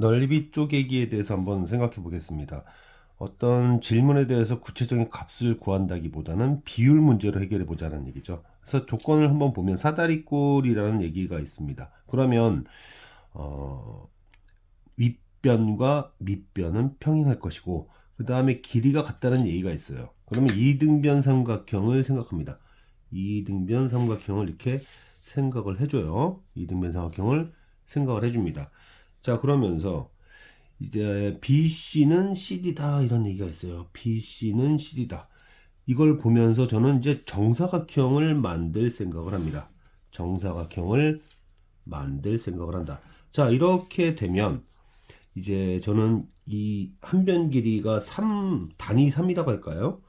넓이 쪼개기에 대해서 한번 생각해 보겠습니다. 어떤 질문에 대해서 구체적인 값을 구한다기보다는 비율 문제로 해결해 보자는 얘기죠. 그래서 조건을 한번 보면 사다리꼴이라는 얘기가 있습니다. 그러면 어, 윗변과 밑변은 평행할 것이고 그 다음에 길이가 같다는 얘기가 있어요. 그러면 이등변 삼각형을 생각합니다. 이등변 삼각형을 이렇게 생각을 해줘요. 이등변 삼각형을 생각을 해줍니다. 자 그러면서 이제 BC는 CD다 이런 얘기가 있어요. BC는 CD다. 이걸 보면서 저는 이제 정사각형을 만들 생각을 합니다. 정사각형을 만들 생각을 한다. 자, 이렇게 되면 이제 저는 이 한 변 길이가 3, 단위 3이라고 할까요?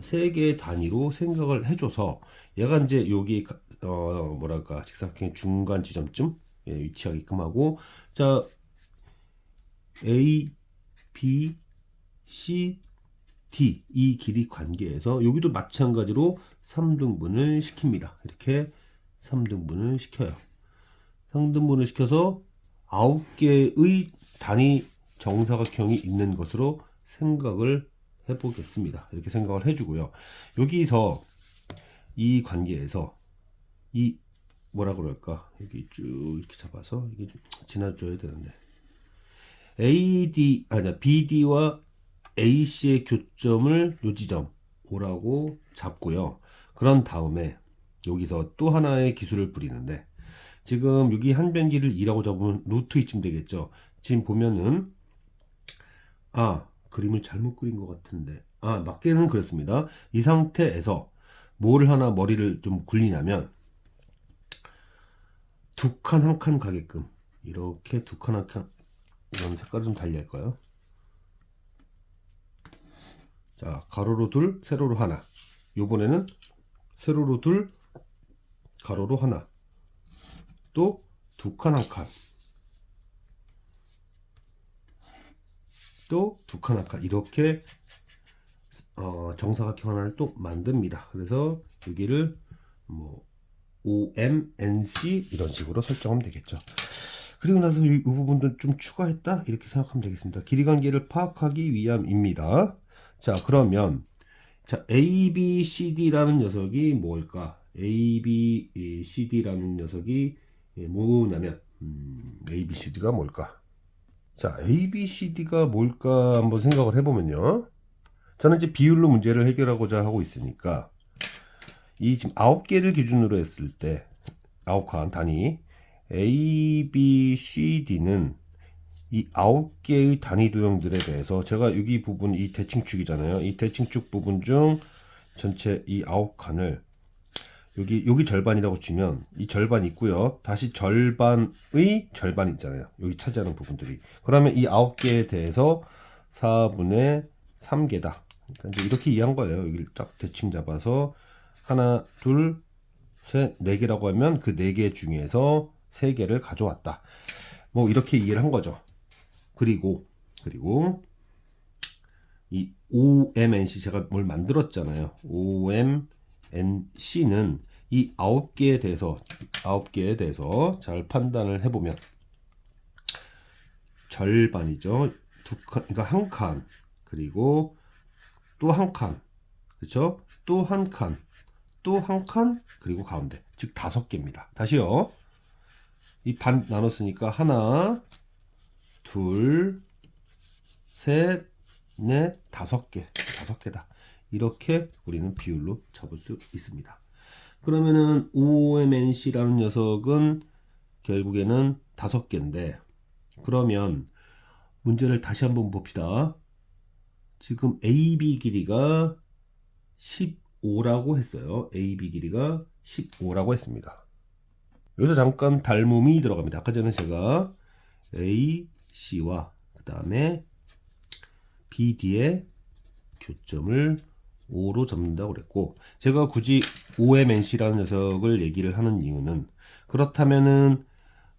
세 개의 단위로 생각을 해줘서 얘가 이제 여기 어 뭐랄까 직사각형의 중간 지점쯤 예, 위치하게끔 하고 자 A, B, C, D 이 길이 관계에서 여기도 마찬가지로 3등분을 시킵니다. 이렇게 3등분을 시켜요. 3등분을 시켜서 9개의 단위 정사각형이 있는 것으로 생각을 해보겠습니다. 이렇게 생각을 해주고요. 여기서 이 관계에서 이 뭐라 그럴까 여기 쭉 이렇게 잡아서 이게 좀 지나줘야 되는데 AD 아니 BD와 AC의 교점을 요 지점 오라고 잡고요. 그런 다음에 여기서 또 하나의 기술을 부리는데 지금 여기 한 변기를 2라고 잡으면 루트 이쯤 되겠죠. 지금 보면은 아 그림을 잘못 그린 것 같은데 아 맞게는 그랬습니다. 이 상태에서 뭘 하나 머리를 좀 굴리냐면 두 칸 한 칸 가게끔. 이렇게 두 칸 한 칸 이런 색깔을 좀 달리할까요? 자 가로로 둘 세로로 하나. 요번에는 세로로 둘 가로로 하나. 또 두 칸 한 칸. 또 두 칸 한 칸. 이렇게 어, 정사각형 하나를 또 만듭니다. 그래서 여기를 뭐 OMNC 이런 식으로 설정하면 되겠죠. 그리고 나서 이, 이 부분도 좀 추가했다 이렇게 생각하면 되겠습니다. 길이 관계를 파악하기 위함입니다. 자 그러면 자 A, B, C, D라는 녀석이 뭘까? A, B, C, D라는 녀석이 예, 뭐냐면 음, A, B, C, D가 뭘까? 자 A, B, C, D가 뭘까 한번 생각을 해보면요. 저는 이제 비율로 문제를 해결하고자 하고 있으니까 이 지금 아홉 개를 기준으로 했을 때 아홉 칸 단위 A, B, C, D는 이 아홉 개의 단위 도형들에 대해서 제가 여기 부분 이 대칭축이잖아요. 이 대칭축 부분 중 전체 이 아홉 칸을 여기 여기 절반이라고 치면 이 절반 있고요. 다시 절반의 절반 있잖아요. 여기 차지하는 부분들이. 그러면 이 아홉 개에 대해서 4분의 3개다. 그러니까 이제 이렇게 이해한 거예요. 여기를 딱 대칭 잡아서 하나, 둘, 셋, 네 개라고 하면 그 네 개 중에서 세 개를 가져왔다. 뭐 이렇게 이해를 한 거죠. 그리고 그리고 이 OMNC 제가 뭘 만들었잖아요. OMNC는 이 아홉 개에 대해서 아홉 개에 대해서 잘 판단을 해보면 절반이죠. 두 칸, 그러니까 한 칸, 그리고 또 한 칸, 그렇죠? 또 한 칸, 또 한 칸, 그리고 가운데, 즉 다섯 개입니다. 다시요. 이 반 나눴으니까 하나, 둘, 셋, 넷, 다섯 개, 다섯 개다. 이렇게 우리는 비율로 잡을 수 있습니다. 그러면은 OMNC라는 녀석은 결국에는 다섯 개인데, 그러면 문제를 다시 한번 봅시다. 지금 AB 길이가 15라고 했어요. AB 길이가 15라고 했습니다. 여기서 잠깐 닮음이 들어갑니다. 아까 전에 제가 AC와 그 다음에 BD의 교점을 5로 잡는다고 그랬고 제가 굳이 OMNC라는 녀석을 얘기를 하는 이유는 그렇다면은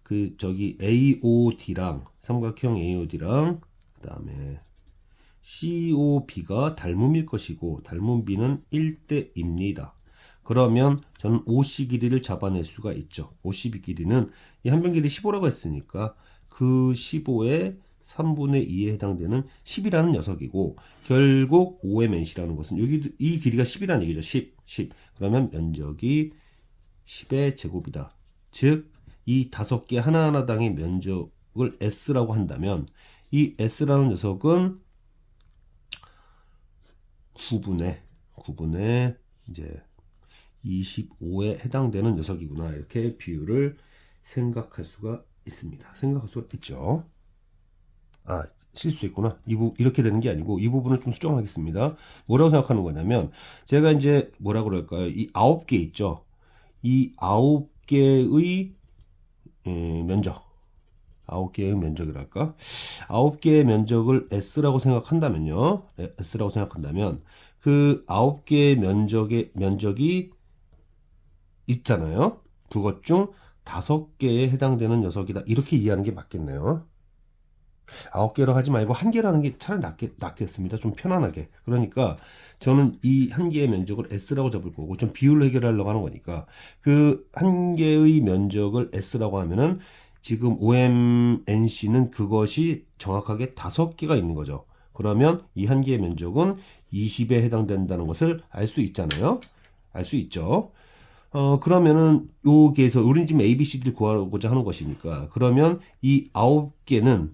그 저기 AOD랑 삼각형 AOD랑 그 다음에 COB가 닮음일 것이고 닮음 B는 1대입니다. 그러면 저는 OC 길이를 잡아낼 수가 있죠. OCB 길이는 이 한 변 길이 15라고 했으니까 그 15의 3분의 2에 해당되는 10이라는 녀석이고 결국 OMNC라는 것은 여기 이 길이가 10이라는 얘기죠. 10, 10. 그러면 면적이 10의 제곱이다. 즉 이 다섯 개 하나하나당의 면적을 S라고 한다면 이 S라는 녀석은 9분의 9분의 이제 25에 해당되는 녀석이구나 이렇게 비율을 생각할 수가 있습니다. 생각할 수가 있죠. 아 실수했구나. 이 부, 이렇게 되는 게 아니고 이 부분을 좀 수정하겠습니다. 뭐라고 생각하는 거냐면 제가 이제 뭐라 그럴까요? 이 아홉 개 있죠. 이 아홉 개의 예, 면적 아홉 개의 면적이랄까? 아홉 개의 면적을 S라고 생각한다면요. 에, S라고 생각한다면 그 아홉 개의 면적의 면적이 있잖아요. 그것 중 다섯 개에 해당되는 녀석이다. 이렇게 이해하는 게 맞겠네요. 아홉 개로 하지 말고 한 개라는 게 차라리 낫겠, 낫겠습니다. 좀 편안하게. 그러니까 저는 이한 개의 면적을 S라고 잡을 거고 좀 비율로 해결하려고 하는 거니까 그한 개의 면적을 S라고 하면은 지금 OMNC는 그것이 정확하게 다섯 개가 있는 거죠. 그러면 이 한 개의 면적은 20에 해당된다는 것을 알 수 있잖아요. 알 수 있죠. 어, 그러면은 여기에서 우리는 지금 A, B, C, D를 구하고자 하는 것이니까 그러면 이 아홉 개는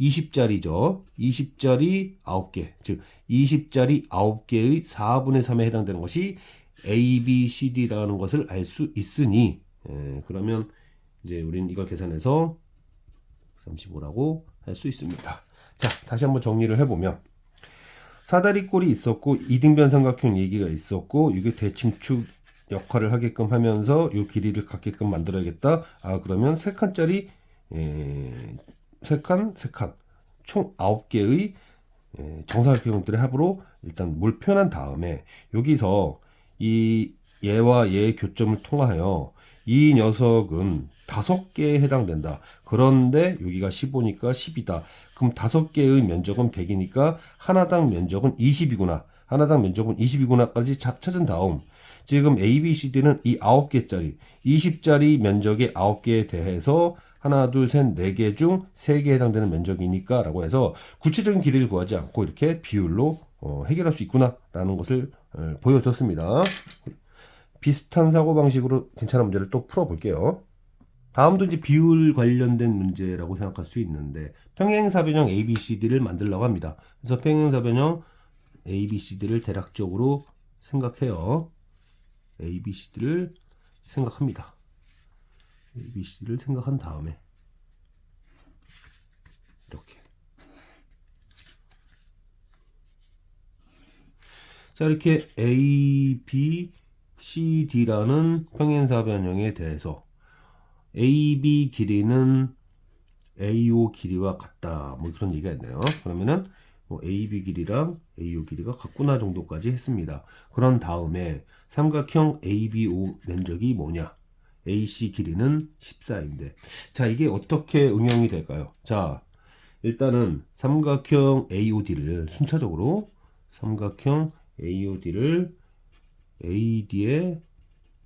20짜리죠. 20짜리 9개. 즉 20짜리 9개의 4분의 3에 해당되는 것이 A, B, C, D라는 것을 알 수 있으니 예, 그러면 이제 우리는 이걸 계산해서 35라고 할 수 있습니다. 자, 다시 한번 정리를 해보면 사다리꼴이 있었고 이등변 삼각형 얘기가 있었고 이게 대칭축 역할을 하게끔 하면서 이 길이를 갖게끔 만들어야겠다. 아 그러면 세 칸짜리 에, 세 칸, 세 칸, 총 아홉 개의 에, 정사각형들의 합으로 일단 뭘 표현한 다음에 여기서 이 얘와 얘의 교점을 통하여 이 녀석은 다섯 개에 해당된다. 그런데 여기가 15니까 10이다. 그럼 다섯 개의 면적은 100이니까 하나당 면적은 20이구나. 하나당 면적은 20이구나까지 찾은 다음 지금 A, B, C, D는 이 9개짜리 20짜리 면적의 9개에 대해서 하나, 둘, 셋, 네 개 중 세 개에 해당되는 면적이니까 라고 해서 구체적인 길이를 구하지 않고 이렇게 비율로 어, 해결할 수 있구나라는 것을 어, 보여줬습니다. 비슷한 사고방식으로 괜찮은 문제를 또 풀어볼게요. 다음도 이제 비율 관련된 문제라고 생각할 수 있는데 평행사변형 ABCD를 만들려고 합니다. 그래서 평행사변형 ABCD를 대략적으로 생각해요. ABCD를 생각합니다. ABCD를 생각한 다음에 이렇게 자 이렇게 A, B, C, D라는 평행사 변형에 대해서 AB 길이는 AO 길이와 같다. 뭐 그런 얘기가 있네요. 그러면은 뭐 AB 길이랑 AO 길이가 같구나 정도까지 했습니다. 그런 다음에 삼각형 ABO 면적이 뭐냐? AC 길이는 14인데. 자 이게 어떻게 응용이 될까요? 자 일단은 삼각형 AOD를 순차적으로 삼각형 AOD를 AD에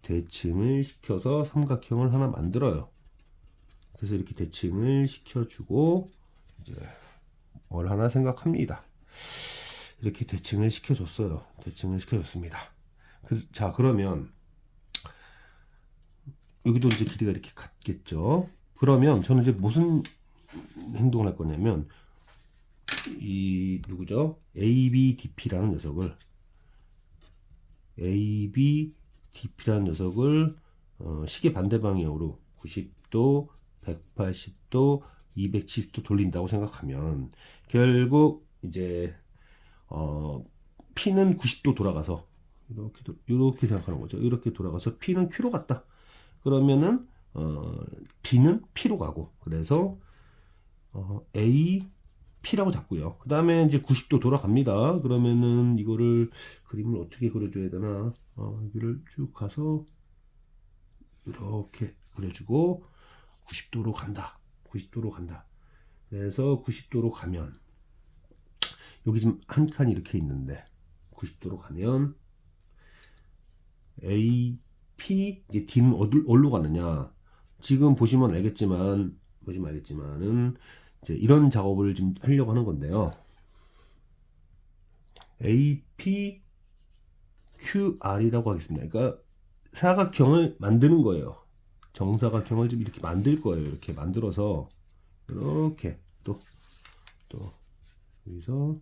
대칭을 시켜서 삼각형을 하나 만들어요. 그래서 이렇게 대칭을 시켜주고 이제 뭘 하나 생각합니다. 이렇게 대칭을 시켜줬어요. 대칭을 시켜줬습니다. 그, 자 그러면 여기도 이제 길이가 이렇게 같겠죠. 그러면 저는 이제 무슨 행동을 할 거냐면 이 누구죠? ABDP라는 녀석을 ABDP라는 녀석을 어, 시계 반대 방향으로 90도, 180도, 270도 돌린다고 생각하면 결국 이제 어, P는 90도 돌아가서 이렇게 도, 이렇게 생각하는 거죠. 이렇게 돌아가서 P는 Q로 갔다. 그러면은 어, B는 P로 가고 그래서 어, A P라고 잡고요. 그 다음에 이제 90도 돌아갑니다. 그러면은 이거를 그림을 어떻게 그려줘야 되나? 어, 여기를 쭉 가서 이렇게 그려주고 90도로 간다. 90도로 간다. 그래서 90도로 가면 여기 지금 한 칸이 이렇게 있는데 90도로 가면 A, P, 이제 D는 어디, 어디로 가느냐? 지금 보시면 알겠지만 보시면 알겠지만은 이제 이런 작업을 좀 하려고 하는 건데요. AP QR이라고 하겠습니다. 그러니까 사각형을 만드는 거예요. 정사각형을 좀 이렇게 만들 거예요. 이렇게 만들어서 이렇게 또 또 여기서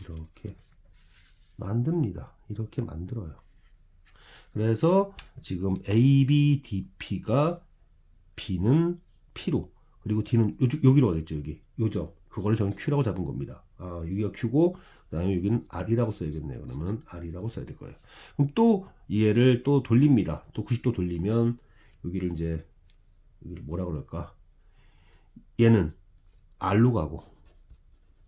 이렇게 만듭니다. 이렇게 만들어요. 그래서 지금 ABDP가 B는 P로 그리고 D는 요, 여기로 가겠죠. 여기 요점 그거를 저는 Q라고 잡은 겁니다. 아 여기가 Q고 그다음에 여기는 R이라고 써야겠네요. 그러면 R이라고 써야 될 거예요. 그럼 또 얘를 또 돌립니다. 또 90도 돌리면 여기를 이제 여기를 뭐라 그럴까? 얘는 R로 가고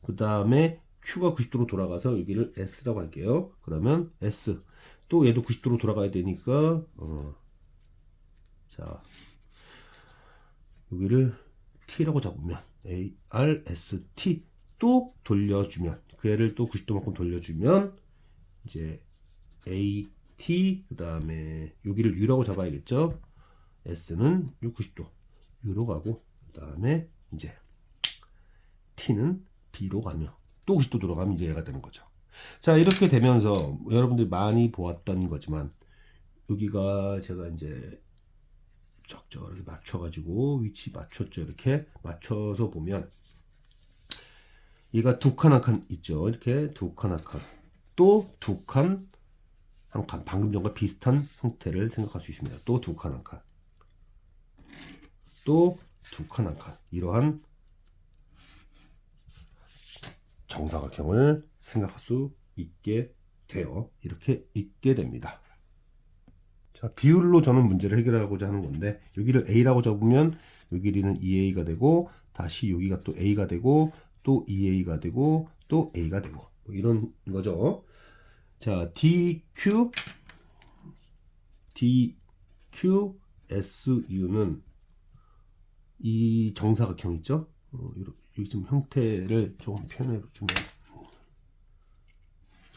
그 다음에 Q가 90도로 돌아가서 여기를 S라고 할게요. 그러면 S 또 얘도 90도로 돌아가야 되니까 어. 자 여기를 T라고 잡으면 A R S T 또 돌려주면 그 애를 또 90도만큼 돌려주면 이제 A T 그 다음에 여기를 U라고 잡아야겠죠. S는 90도 U로 가고 그 다음에 이제 T는 B로 가며 또 90도 돌아가면 이제 얘가 되는 거죠. 자 이렇게 되면서 여러분들이 많이 보았던 거지만 여기가 제가 이제 적절하게 맞춰가지고 위치 맞췄죠. 이렇게 맞춰서 보면 얘가 두 칸 한 칸 있죠. 이렇게 두 칸 한 칸. 또 두 칸 한 칸. 방금 전과 비슷한 형태를 생각할 수 있습니다. 또 두 칸 한 칸. 또 두 칸 한 칸. 이러한 정사각형을 생각할 수 있게 돼요. 이렇게 있게 됩니다. 자, 비율로 저는 문제를 해결하고자 하는 건데 여기를 A라고 요 길이는 2A가 되고 다시 여기가 또 A가 되고 또 2A가 되고 또 A가 되고 뭐 이런 거죠. 자, DQ DQSU는 이 정사각형 있죠? 어, 여기 좀 형태를 조금 표현해 주면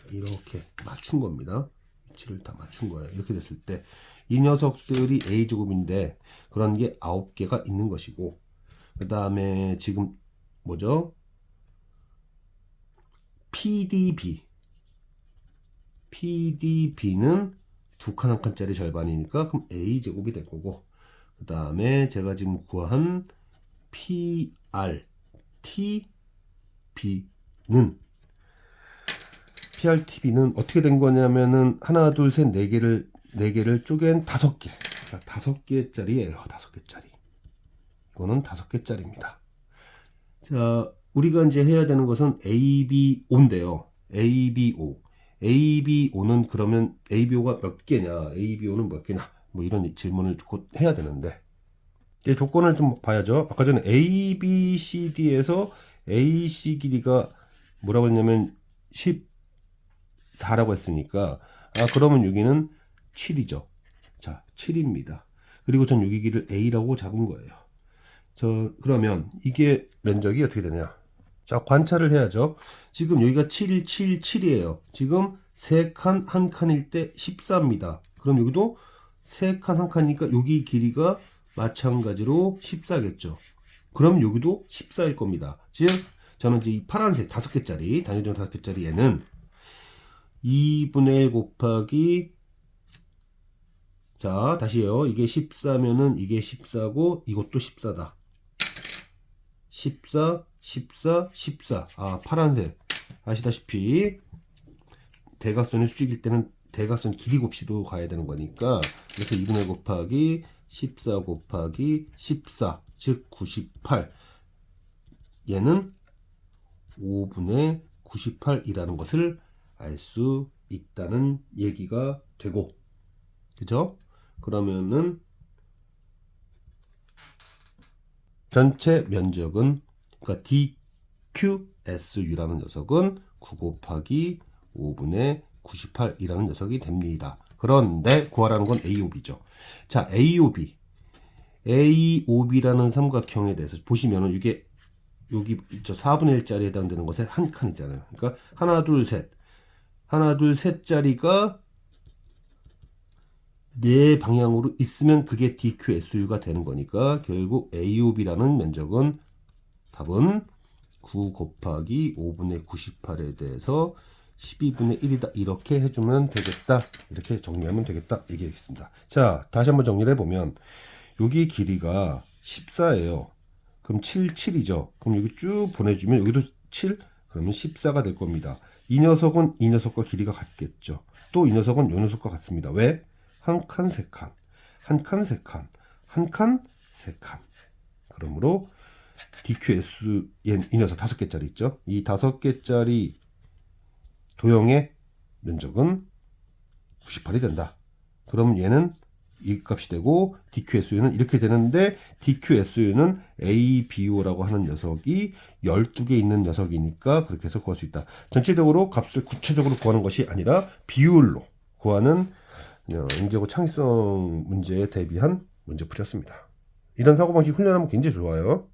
이렇게 맞춘 겁니다. 위치를 다 맞춘 거예요. 이렇게 됐을 때 이 녀석들이 A 제곱인데 그런 게 9개가 있는 것이고 그 다음에 지금 뭐죠? PDB PDB는 두 칸 한 칸짜리 절반이니까 그럼 A 제곱이 될 거고 그 다음에 제가 지금 구한 PR TB는 PRTB는 어떻게 된 거냐면은 하나 둘 셋 네 개를 네 개를 쪼갠 다섯 개. 그러니까 다섯 개짜리예요. 다섯 개짜리. 이거는 다섯 개짜리입니다. 자 우리가 이제 해야 되는 것은 ABO인데요. ABO ABO는 그러면 ABO가 몇 개냐? ABO는 몇 개냐? 뭐 이런 질문을 곧 해야 되는데. 이제 조건을 좀 봐야죠. 아까 전에 ABCD에서 AC 길이가 뭐라고 했냐면 14라고 했으니까 아 그러면 여기는 7이죠. 자, 7입니다. 그리고 전 여기 길을 A라고 잡은 거예요. 저 그러면 이게 면적이 어떻게 되냐? 자, 관찰을 해야죠. 지금 여기가 7, 7, 7이에요. 지금 3칸, 1칸일 때 14입니다. 그럼 여기도 3칸, 1칸이니까 여기 길이가 마찬가지로 14겠죠. 그럼 여기도 14일 겁니다. 즉, 저는 이제 이 파란색 다섯 개짜리, 단위전 다섯 개짜리 얘는 2분의 1 곱하기 자, 다시요. 이게 14면은 이게 14고 이것도 14다. 14, 14, 14. 아, 파란색. 아시다시피 대각선의 수직일 때는 대각선 길이 곱시로 가야 되는 거니까 그래서 2분의 1 곱하기 14 곱하기 14, 즉 98. 얘는 5분의 98이라는 것을 알 수 있다는 얘기가 되고, 그죠? 그러면은 전체 면적은 그러니까 DQSU라는 녀석은 9 곱하기 5분의 98이라는 녀석이 됩니다. 그런데 구하라는 건 AOB죠. 자, AOB. AOB라는 삼각형에 대해서 보시면은 이게 여기 저 4분의 1짜리에 해당되는 것에 한칸 있잖아요. 그러니까 하나 둘 셋. 하나 둘 셋짜리가 네 방향으로 있으면 그게 DQSU가 되는 거니까 결국 AOB라는 면적은 답은 9 곱하기 5분의 98에 대해서 12분의 1이다. 이렇게 해주면 되겠다. 이렇게 정리하면 되겠다. 얘기하겠습니다. 자 다시 한번 정리를 해보면 여기 길이가 14예요. 그럼 7, 7이죠. 그럼 여기 쭉 보내주면 여기도 7 그러면 14가 될 겁니다 이 녀석은 이 녀석과 길이가 같겠죠 또 이 녀석은 이 녀석과 같습니다 왜? 한 칸, 세 칸, 한 칸, 세 칸, 한 칸, 세 칸. 그러므로 DQS 이 녀석 다섯 개짜리 있죠? 이 다섯 개짜리 도형의 면적은 98이 된다. 그럼 얘는 이 값이 되고 DQSU는 이렇게 되는데 DQSU는 ABO라고 하는 녀석이 12개 있는 녀석이니까 그렇게 해서 구할 수 있다. 전체적으로 값을 구체적으로 구하는 것이 아니라 비율로 구하는 어, 인재고 창의성 문제에 대비한 문제풀이였습니다. 이런 사고방식 훈련하면 굉장히 좋아요.